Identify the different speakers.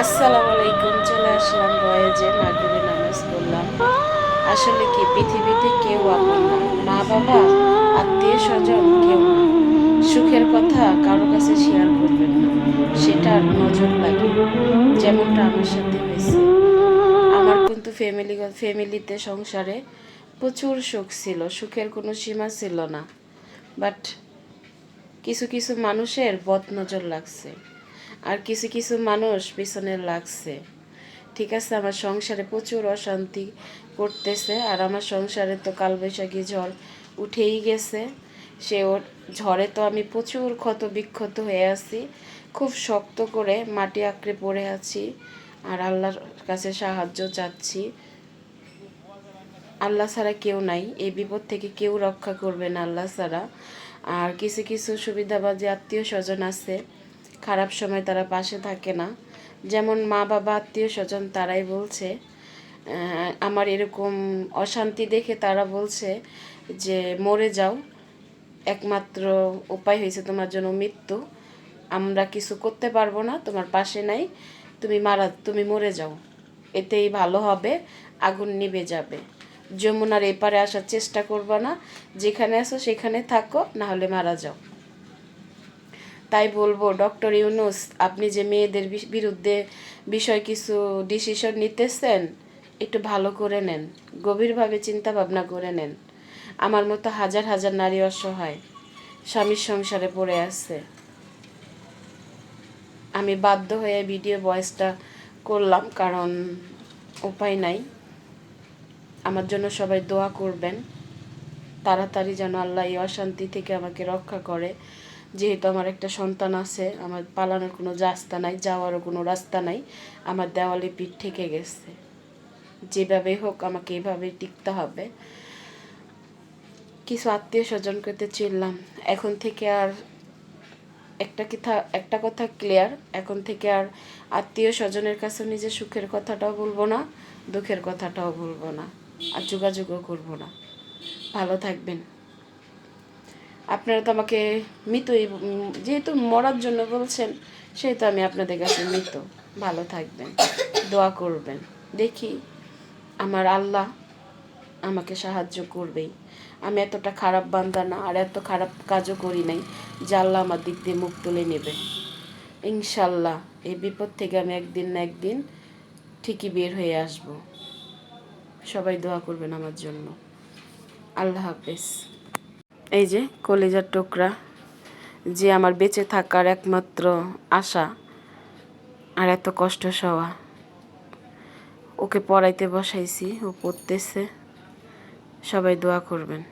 Speaker 1: আসসালামু আলাইকুম, চলে আসলাম বয়েজে মাগরিবে নামাজ পড়লাম। আসলে কি পৃথিবীতে কেউ আপন না? মা, বাবা, আত্মীয় স্বজন কেউ না। সুখের কথা কারও কাছে শেয়ার করবেন না। সেটার নজর লাগে যেমনটা আমার সাথে হয়েছে। আমার কিন্তু ফ্যামিলি ফ্যামিলিতে সংসারে প্রচুর সুখ ছিল। সুখের কোনো সীমা ছিল না। বাট কিছু কিছু মানুষের বদ নজর লাগছে। আর কিছু কিছু মানুষ পিছনে লাগছে। ঠিক আছে, আমার সংসারে প্রচুর অশান্তি করতেছে আর আমার সংসারে তো কালবৈশাখী ঝড় উঠেই গেছে। সে ওর ঝড়ে তো আমি প্রচুর ক্ষত বিক্ষত হয়ে আছি, খুব শক্ত করে মাটি আঁকড়ে পড়ে আছি আর আল্লাহর কাছে সাহায্য চাচ্ছি। আল্লাহ ছাড়া কেউ নাই, এই বিপদ থেকে কেউ রক্ষা করবে না আল্লাহ ছাড়া। আর কিছু কিছু সুবিধাবাদী আত্মীয় স্বজন আছে খারাপ সময় তারা পাশে থাকে না। যেমন মা বাবা, আত্মীয় স্বজন তারাই বলছে আমার এরকম অশান্তি দেখে তারা বলছে যে, মরে যাও। একমাত্র উপায় হয়েছে তোমার জন্য মৃত্যু। আমরা কিছু করতে পারব না, তোমার পাশে নাই। তুমি মারা, তুমি মরে যাও। এতেই ভালো হবে, আগুন নিভে যাবে। যমুনার এপারে আসার চেষ্টা করবা না। যেখানে আসো সেখানে থাকো না হলে মারা যাও। তাই বলব, ডক্টর ইউনুস, আপনি যে মেয়েদের বিরুদ্ধে বিষয় কিছু ডিসিশন নিতেছেন, একটু ভালো করে নেন, গভীরভাবে চিন্তা ভাবনা করে নেন। আমার মতো হাজার হাজার নারী অসহায়, স্বামীর সংসারে পড়ে আছে। আমি বাধ্য হয়ে ভিডিও ভয়েসটা করলাম, কারণ উপায় নাই। আমার জন্য সবাই দোয়া করবেন। তাড়াতাড়ি যেন আল্লাহ এই অশান্তি থেকে আমাকে রক্ষা করে। যেহেতু আমার একটা সন্তান আছে, আমার পালানোর কোনো রাস্তা নাই, যাওয়ারও কোনো রাস্তা নাই, আমার দেওয়ালে পিঠ ঠেকে গেছে। যেভাবে হোক আমাকে এভাবে টিকতে হবে। কিছু আত্মীয় স্বজন করতে চিনলাম। এখন থেকে আর একটা কথা একটা কথা ক্লিয়ার এখন থেকে আর আত্মীয় স্বজনের কাছে নিজের সুখের কথাটাও বলব না, দুঃখের কথাটাও বলব না, আর যোগাযোগও করব না। ভালো থাকবেন। আপনারা তো আমাকে মৃতই যেহেতু মরার জন্য বলছেন, সেহেতু আমি আপনাদের কাছে মৃত। ভালো থাকবেন, দোয়া করবেন। দেখি আমার আল্লাহ আমাকে সাহায্য করবেই। আমি এতটা খারাপ বান্দা না, আর এত খারাপ কাজও করি নাই যে আল্লাহ আমার দিক দিয়ে মুখ তুলে নেবে। ইনশাল্লাহ এই বিপদ থেকে আমি একদিন না একদিন ঠিকই বের হয়ে আসব। সবাই দোয়া করবেন আমার জন্য। আল্লাহ হাফেজ। এই যে কলেজার টুকরা, যে আমার বেঁচে থাকার একমাত্র আশা আর এত কষ্ট সওয়া। ওকে পড়াইতে বসাইছি, ও পড়তেছে। সবাই দোয়া করবেন।